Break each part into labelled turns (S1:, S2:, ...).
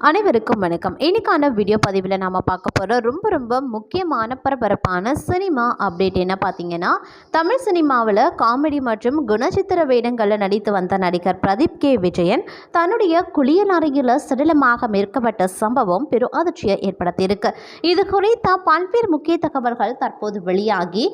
S1: அனைவருக்கும் வணக்கம். இன்னைக்கான வீடியோ பதிவில் நாம் பார்க்க போகிற ரொம்ப ரொம்ப முக்கியமான பரபரப்பான சினிமா அப்டேட் என்ன பார்த்தீங்கன்னா தமிழ் சினிமாவில் காமெடி மற்றும் குணச்சித்திர வேடங்களில் நடித்து வந்த நடிகர் பிரதீப் கே. விஜயன் தன்னுடைய குளியல் அறையில் சடலமாக மேற்கப்பட்ட சம்பவம் பெரும் அதிர்ச்சியை ஏற்படுத்தியிருக்கு. இது குறித்த பல்வேறு முக்கிய தகவல்கள் தற்போது வெளியாகி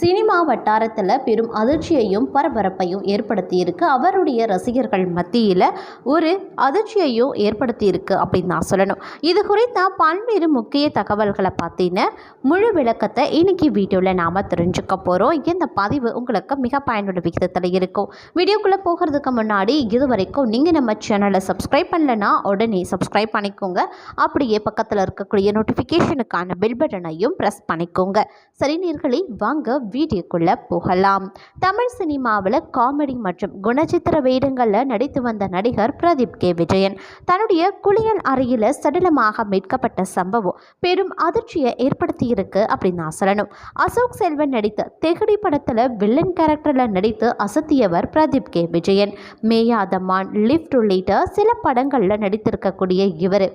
S1: சினிமா வட்டாரத்தில் பெரும் அதிர்ச்சியையும் பரபரப்பையும் ஏற்படுத்தியிருக்கு. அவருடைய ரசிகர்கள் மத்தியில் ஒரு அதிர்ச்சியையும் ஏற்படுத்தியிருக்கு. அப்படின்னு நான் சொல்லணும். இது குறித்த பல்வேறு முக்கிய தகவல்களை பார்த்தீங்கன்னா முழு விளக்கத்தை இன்னைக்கு வீடியோவில் நாம் தெரிஞ்சுக்க போகிறோம் இந்த பதிவு உங்களுக்கு மிக பயனுள்ள விகிதத்தில் இருக்கும். வீடியோக்குள்ளே போகிறதுக்கு முன்னாடி இது வரைக்கும் நீங்கள் நம்ம சேனலை சப்ஸ்கிரைப் பண்ணலன்னா உடனே சப்ஸ்கிரைப் பண்ணிக்கோங்க. அப்படியே பக்கத்தில் இருக்கக்கூடிய நோட்டிஃபிகேஷனுக்கான பெல் பட்டனையும் ப்ரெஸ் பண்ணிக்கோங்க. சரி நேர்களே வாங்க வீடியோக்குள்ளே போகலாம். தமிழ் சினிமாவில் காமெடி மற்றும் குணச்சித்திர வேடங்களில் நடித்து வந்த நடிகர் பிரதீப் கே. விஜயன் தன்னுடைய குளியல் அறையில் சடலமாக மீட்கப்பட்ட சம்பவம் பெரும் அதிர்ச்சியை ஏற்படுத்தியிருக்கு அப்படின்னு நான் சொல்லணும். அசோக் செல்வன் நடித்த தெகடி படத்தில் வில்லன் கேரக்டரில் நடித்து அசத்தியவர் பிரதீப் கே. விஜயன். மேயாதமான் லிஃப்ட் உள்ளிட்ட சில படங்களில் நடித்திருக்கக்கூடிய இவர்.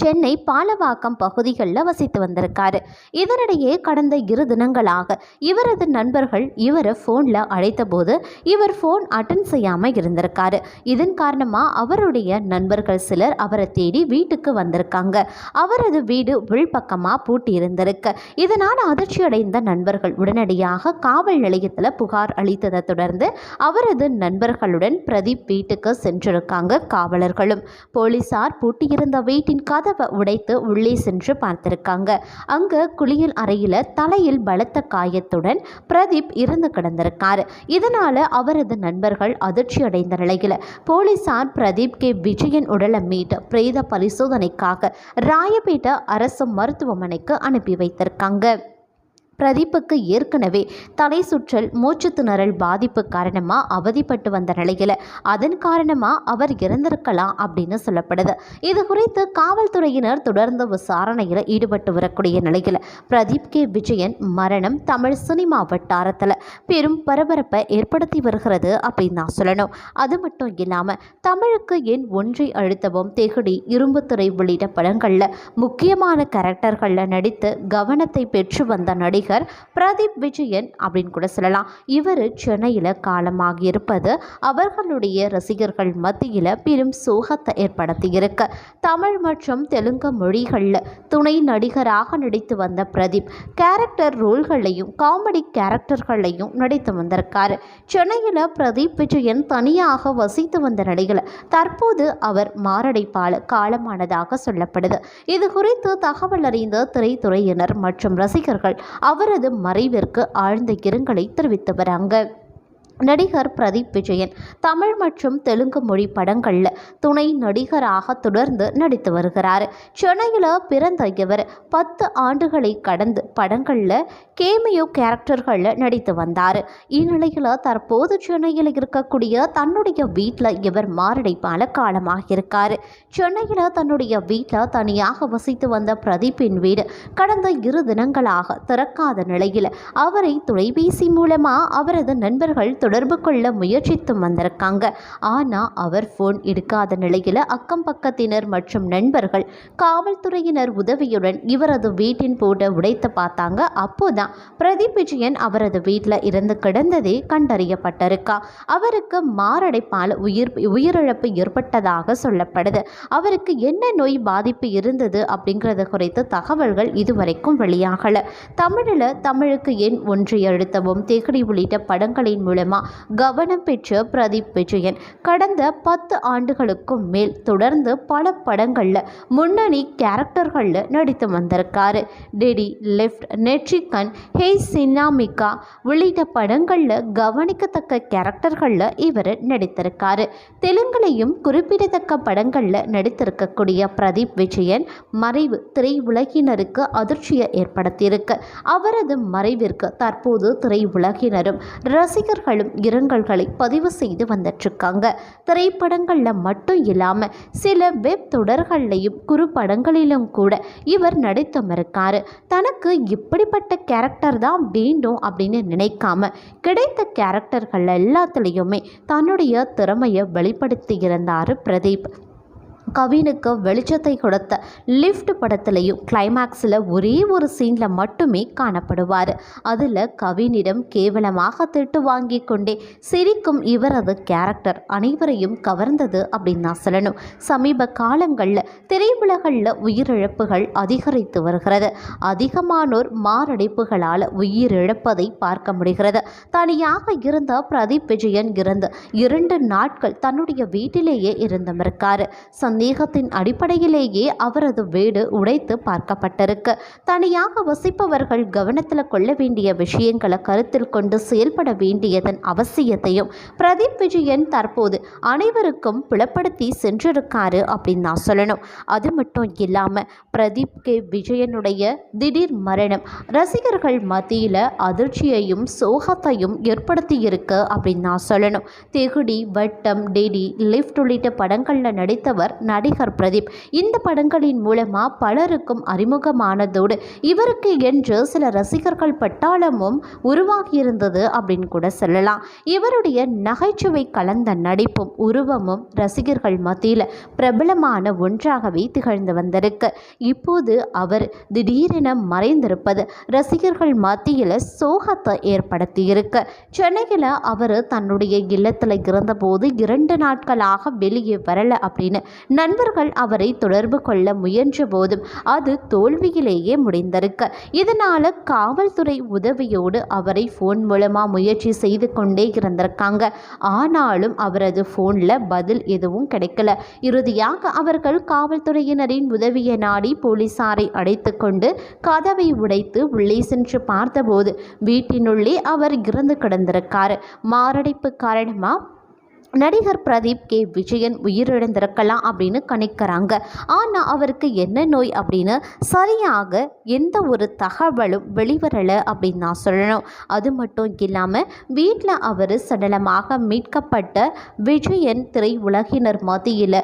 S1: சென்னை பாலவாக்கம் பகுதிகளில் வசித்து வந்திருக்காரு. இதனிடையே கடந்த இரு தினங்களாக இவரது நண்பர்கள் இவரை ஃபோனில் அழைத்தபோது இவர் ஃபோன் அட்டன் செய்யாமல் இருந்திருக்காரு. இதன் காரணமாக அவருடைய நண்பர்கள் சிலர் அவரை தேடி வீட்டுக்கு வந்திருக்காங்க. அவரது வீடு உள்பக்கமாக பூட்டி இருந்திருக்கு இதனால் அதிர்ச்சியடைந்த நண்பர்கள் உடனடியாக காவல் நிலையத்தில் புகார் அளித்ததை தொடர்ந்து அவரது நண்பர்களுடன் பிரதீப் வீட்டுக்கு சென்றிருக்காங்க காவலர்களும். போலீசார் பூட்டியிருந்த வீட்டின் கதவை உடைத்து உள்ளே சென்று பார்த்திருக்காங்க. அங்க குளியல் அறையில தலையில் பலத்த காயத்துடன் பிரதீப் இறந்து கிடந்திருக்காரு. இதனால அவரது நண்பர்கள் அதிர்ச்சி அடைந்த நிலையில் போலீசார் பிரதீப் கே விஜயன் உடலை மீட்டு பிரேத பரிசோதனைக்காக ராயப்பேட்டை அரசு மருத்துவமனைக்கு அனுப்பி வைத்திருக்காங்க. பிரதீப்புக்கு ஏற்கனவே தலை சுற்றல் மூச்சு திணறல் பாதிப்பு காரணமாக அவதிப்பட்டு வந்த நிலையில் அதன் காரணமாக அவர் இறந்திருக்கலாம் அப்படின்னு சொல்லப்படுது. இது குறித்து காவல்துறையினர் தொடர்ந்து விசாரணையில் ஈடுபட்டு வரக்கூடிய நிலையில் பிரதீப் கே. விஜயன் மரணம் தமிழ் சினிமா வட்டாரத்தில் பெரும் பரபரப்பை ஏற்படுத்தி வருகிறது அப்படின்னு நான் சொல்லணும். அது மட்டும் இல்லாமல் தமிழுக்கு என் ஒன்றை அழுத்தவும் தெகுடி இரும்புத்துறை உள்ளிட்ட படங்களில் முக்கியமான கேரக்டர்களில் நடித்து கவனத்தை பெற்று வந்த நடிகர் நடிகர் பிரதீப் விஜயன் அப்படின்னு கூட சொல்லலாம். இவர் சென்னையில் காலமாகி இருப்பது அவர்களுடைய ரசிகர்கள் மத்தியில் பெரும் சோகத்தை ஏற்படுத்தியிருக்கு தமிழ் மற்றும் தெலுங்கு மொழிகளில் துணை நடிகராக நடித்து வந்த பிரதீப் கேரக்டர் ரோல்களையும் காமெடி கேரக்டர்களையும் நடித்து வந்திருக்காரு. சென்னையில் பிரதீப் விஜயன் தனியாக வசித்து வந்த நிலையில் தற்போது அவர் மாரடைப்பால் காலமானதாக சொல்லப்படுது. இது குறித்து தகவல் அறிந்த திரைத்துறையினர் மற்றும் ரசிகர்கள் அவர் அவரது மறைவிற்கு ஆழ்ந்த இரங்கலை தெரிவித்து வராங்க நடிகர் பிரதீப் விஜயன் தமிழ் மற்றும் தெலுங்கு மொழி படங்களில் துணை நடிகராக தொடர்ந்து நடித்து வருகிறார். சென்னையில் பிறந்த இவர் பத்து ஆண்டுகளை கடந்து படங்களில் கேமியோ கேரக்டர்களில் நடித்து வந்தார். இந்நிலையில் தற்போது சென்னையில் இருக்கக்கூடிய தன்னுடைய வீட்டில் இவர் மாரடைப்பால் காலமாக இருக்கார். சென்னையில் தன்னுடைய வீட்டில் தனியாக வசித்து வந்த பிரதீப்பின் வீடு கடந்த இரு தினங்களாக திறக்காத நிலையில் அவரை தொலைபேசி மூலமாக அவரது நண்பர்கள் தொடர்பு கொள்ள முயற்சித்தும் வந்திருக்காங்க. ஆனால் அவர் ஃபோன் எடுக்காத நிலையில் அக்கம் பக்கத்தினர் மற்றும் நண்பர்கள் காவல்துறையினர் உதவியுடன் இவரது வீட்டின் போட உடைத்து பார்த்தாங்க. அப்போதான் பிரதீப் விஜயன் அவரது வீட்டில் இருந்து கிடந்ததே கண்டறியப்பட்டிருக்கா. அவருக்கு மாரடைப்பால் உயிர் உயிரிழப்பு ஏற்பட்டதாக சொல்லப்படுது. அவருக்கு என்ன நோய் பாதிப்பு இருந்தது அப்படிங்கிறது குறித்து தகவல்கள் இதுவரைக்கும் வெளியாகலை. தமிழில் தமிழுக்கு எண் ஒன்றை எழுத்தவும் தேகடி உள்ளிட்ட படங்களின் மூலமாக கவனம் பெற்ற பிரதீப் விஜயன் கடந்த பத்து ஆண்டுகளுக்கும் மேல் தொடர்ந்து பல படங்களில் முன்னணி கேரக்டர்களில் நடித்து வந்திருக்காரு. Teddy left Netrikann Hey Sinamika உள்ளிட்ட படங்களில் கவனிக்கத்தக்க கேரக்டர்களில் இவர் நடித்திருக்காரு. தெலுங்குலையும் குறிப்பிடத்தக்க படங்களில் நடித்திருக்கக்கூடிய பிரதீப் விஜயன் மறைவு திரையுலகினருக்கு அதிர்ச்சியை ஏற்படுத்தியிருக்கு. அவரது மறைவிற்கு தற்போது திரையுலகினரும் ரசிகர்களும் இரங்கல்களை பதிவு செய்து வந்துட்டுருக்காங்க திரைப்படங்களில் மட்டும் இல்லாமல் சில வெப் தொடர்கள்லையும் குறுப்படங்களிலும் கூட இவர் நடித்தும் இருக்காரு. தனக்கு இப்படிப்பட்ட கேரக்டர் தான் வேண்டும் அப்படின்னு நினைக்காம கிடைத்த கேரக்டர்கள் எல்லாத்துலேயுமே தன்னுடைய திறமையை வெளிப்படுத்தி இருந்தார் பிரதீப். கவினுக்கு வெளிச்சத்தை கொடுத்த லிஃப்ட் படத்துலையும் கிளைமேக்ஸில் ஒரே ஒரு சீனில் மட்டுமே காணப்படுவார். அதில் கவினிடம் கேவலமாக திட்டு வாங்கி கொண்டே சிரிக்கும் இவரது கேரக்டர் அனைவரையும் கவர்ந்தது அப்படின்னு நான் சொல்லணும். சமீப காலங்களில் திரையுலகளில் உயிரிழப்புகள் அதிகரித்து வருகிறது. அதிகமானோர் மாரடைப்புகளால் உயிரிழப்பதை பார்க்க முடிகிறது. தனியாக இருந்த பிரதீப் விஜயன் இருந்து இரண்டு நாட்கள் தன்னுடைய வீட்டிலேயே இருந்திருக்காரு சந்தேகத்தின் அடிப்படையிலேயே அவரது வீடு உடைத்து பார்க்கப்பட்டிருக்கு. தனியாக வசிப்பவர்கள் கவனத்தில் கொள்ள வேண்டிய விஷயங்களை கருத்தில் கொண்டு செயல்பட வேண்டியதன் அவசியத்தையும் பிரதீப் விஜயன் தற்போது அனைவருக்கும் புலப்படுத்தி சென்றிருக்காரு அப்படின்னு நான் சொல்லணும். அது மட்டும் இல்லாமல் பிரதீப் கே விஜயனுடைய திடீர் மரணம் ரசிகர்கள் மத்தியில் அதிர்ச்சியையும் சோகத்தையும் ஏற்படுத்தி இருக்கு அப்படின்னு நான் சொல்லணும். தெகுடி வட்டம் டெடி லிஃப்ட் உள்ளிட்ட படங்களில் நடித்தவர் நடிகர் பிரதீப். இந்த படங்களின் மூலமாக பலருக்கும் அறிமுகமானதோடு இவருக்கு என்று சில ரசிகர்கள் பட்டாளமும் உருவாகியிருந்தது அப்படின்னு கூட சொல்லலாம். இவருடைய நகைச்சுவை கலந்த நடிப்பும் உருவமும் ரசிகர்கள் மத்தியில் பிரபலமான ஒன்றாகவே திகழ்ந்து வந்திருக்கு. இப்போது அவர் திடீரென மறைந்திருப்பது ரசிகர்கள் மத்தியில் சோகத்தை ஏற்படுத்தியிருக்கு. சென்னையில் அவர் தன்னுடைய இல்லத்தில் இருந்தபோது இரண்டு நாட்களாக வெளியே வரல அப்படின்னு நண்பர்கள் அவரை தொடர்பு கொள்ள முயன்ற போதும் அது தோல்வியிலேயே முடிந்திருக்கு. இதனால காவல்துறை உதவியோடு அவரை ஃபோன் மூலமாக முயற்சி செய்து கொண்டே இருந்திருக்காங்க. ஆனாலும் அவரது ஃபோனில் பதில் எதுவும் கிடைக்கல. இறுதியாக அவர்கள் காவல்துறையினரின் உதவியை நாடி போலீசாரை அடைத்து கொண்டு கதவை உடைத்து உள்ளே சென்று பார்த்தபோது வீட்டினுள்ளே அவர் இறந்து கிடந்திருக்காரு. மாரடைப்பு காரணமாக நடிகர் பிரதீப் கே. விஜயன் உயிரிழந்திருக்கலாம் அப்படின்னு கணிக்கிறாங்க. ஆனால் அவருக்கு என்ன நோய் அப்படின்னு சரியாக எந்த ஒரு தகவலும் வெளிவரலை அப்படின்னு நான் சொல்லணும். அது மட்டும் இல்லாமல் வீட்டில் அவர் சடலமாக மீட்கப்பட்ட விஜயன் திரை உலகினர் மத்தியில்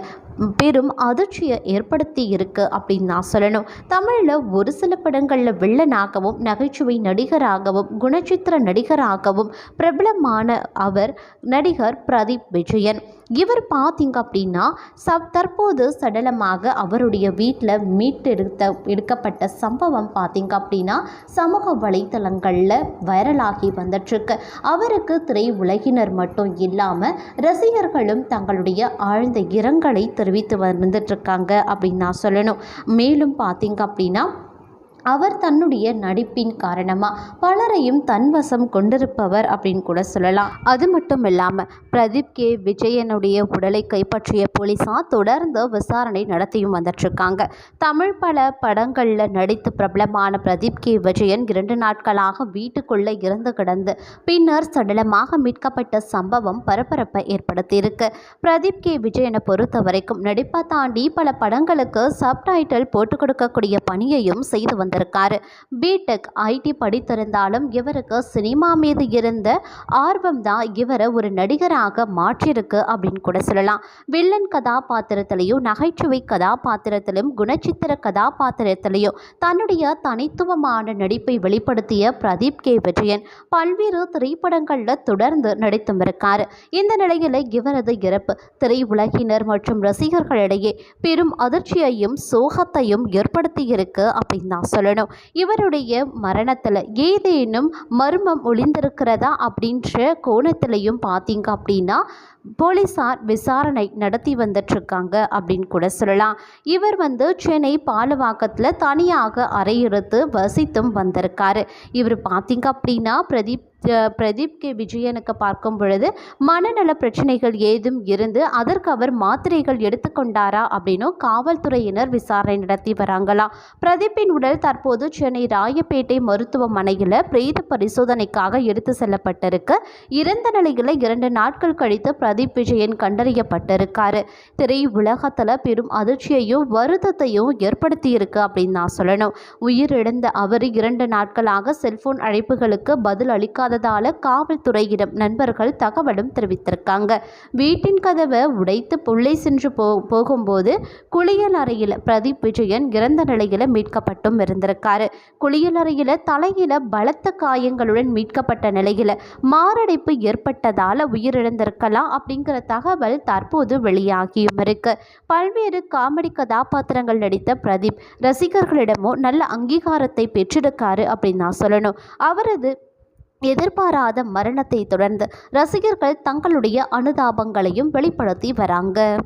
S1: பெரும் அதிர்ச்சியை ஏற்படுத்தி இருக்கு அப்படின்னு நான் சொல்லணும். தமிழில் ஒரு சில படங்களில் வில்லனாகவும் நகைச்சுவை நடிகராகவும் குணச்சித்திர நடிகராகவும் பிரபலமான அவர் நடிகர் பிரதீப் விஜயன். இவர் பார்த்தீங்க அப்படின்னா சப் தற்போது சடலமாக அவருடைய வீட்டில் மீட்டெடுத்த எடுக்கப்பட்ட சம்பவம் பார்த்தீங்க அப்படின்னா சமூக வலைத்தளங்களில் வைரலாகி வந்துட்டுருக்கு. அவருக்கு திரை உலகினர் மட்டும் இல்லாமல் ரசிகர்களும் தங்களுடைய ஆழ்ந்த இரங்கலை தெரிவித்து வந்துட்டுருக்காங்க அப்படின்னு நான் சொல்லணும். மேலும் பார்த்தீங்க அப்படின்னா அவர் தன்னுடைய நடிப்பின் காரணமாக பலரையும் தன்வசம் கொண்டிருப்பவர் அப்படின்னு கூட சொல்லலாம். அது மட்டும் இல்லாமல் பிரதீப் கே. விஜயனுடைய உடலை கைப்பற்றிய போலீஸார் தொடர்ந்து விசாரணை நடத்தியும் வந்துட்டுருக்காங்க. தமிழ் பல படங்களில் நடித்து பிரபலமான பிரதீப் கே. விஜயன் இரண்டு நாட்களாக வீட்டுக்குள்ளே இறந்து கிடந்து பின்னர் சடலமாக மீட்கப்பட்ட சம்பவம் பரபரப்பை ஏற்படுத்தியிருக்கு. பிரதீப் கே. விஜயனை பொறுத்த வரைக்கும் நடிப்பை தாண்டி பல படங்களுக்கு சப்டைட்டில் போட்டுக் கொடுக்கக்கூடிய பணியையும் செய்து வந்தார் வந்திருக்கார் பிடெக் ஐடி படித்திருந்தாலும் இவருக்கு சினிமா மீது இருந்த ஆர்வம் தான் இவரை ஒரு நடிகராக மாற்றியிருக்கு அப்படின்னு கூட சொல்லலாம். வில்லன் கதாபாத்திரத்திலையும் நகைச்சுவை கதாபாத்திரத்திலும் குணச்சித்திர கதாபாத்திரத்திலையும் தன்னுடைய தனித்துவமான நடிப்பை வெளிப்படுத்திய பிரதீப் கே. விஜயன் பல்வேறு திரைப்படங்களில் தொடர்ந்து நடித்தும் இருக்காரு. இந்த நிலையில் இவரது இறப்பு திரையுலகினர் மற்றும் ரசிகர்களிடையே பெரும் அதிர்ச்சியையும் சோகத்தையும் ஏற்படுத்தியிருக்கு அப்படின்னு தான் சொல்லணும் இவருடைய மரணத்தில் ஏதேனும் மர்மம் ஒளிந்திருக்கிறதா அப்படின்ற கோணத்திலையும் பார்த்தீங்க அப்படின்னா போலீஸார் விசாரணை நடத்தி வந்துட்டுருக்காங்க அப்படின்னு கூட சொல்லலாம். இவர் வந்து சென்னை பாலவாக்கத்தில் தனியாக அறையிருத்து வசித்தும் வந்திருக்காரு. இவர் பார்த்தீங்க அப்படின்னா பிரதீப் பிரதீப் கே விஜயனுக்கு பார்க்கும் பொழுது மனநல பிரச்சனைகள் ஏதும் இருந்து அதற்கு அவர் மாத்திரைகள் எடுத்துக்கொண்டாரா அப்படின்னும் காவல்துறையினர் விசாரணை நடத்தி வராங்களாம் பிரதீப்பின் உடல் தற்போது சென்னை ராயப்பேட்டை மருத்துவமனையில் பிரேத பரிசோதனைக்காக எடுத்து செல்லப்பட்டிருக்கு. இறந்த நிலையில் இரண்டு நாட்கள் கழித்து பிரதீப் விஜயன் கண்டறியப்பட்டிருக்காரு. திரை உலகத்தில் பெரும் அதிர்ச்சியையும் வருத்தத்தையும் ஏற்படுத்தியிருக்கு அப்படின்னு நான் சொல்லணும். உயிரிழந்த அவர் இரண்டு நாட்களாக செல்போன் அழைப்புகளுக்கு பதில் அளிக்காததால் காவல்துறையிடம் நண்பர்கள் தகவலும் தெரிவித்திருக்காங்க. வீட்டின் கதவை உடைத்து புள்ளை சென்று போ போகும்போது குளியல் அறையில் பிரதீப் விஜயன் இறந்த நிலையில் மீட்கப்பட்டும் இருந்திருக்காரு. குளியல் அறையில் தலையில பலத்த காயங்களுடன் மீட்கப்பட்ட நிலையில் மாரடைப்பு ஏற்பட்டதால் உயிரிழந்திருக்கலாம். அப்படிங்கிற தகவல் தற்போது வெளியாகியும் இருக்கு. பல்வேறு காமெடி கதாபாத்திரங்கள் நடித்த பிரதீப் ரசிகர்களிடமும் நல்ல அங்கீகாரத்தை பெற்றிருக்காரு அப்படின்னு நான் சொல்லணும். அவரது எதிர்பாராத மரணத்தை தொடர்ந்து ரசிகர்கள் தங்களுடைய அனுதாபங்களையும் வெளிப்படுத்தி வராங்க.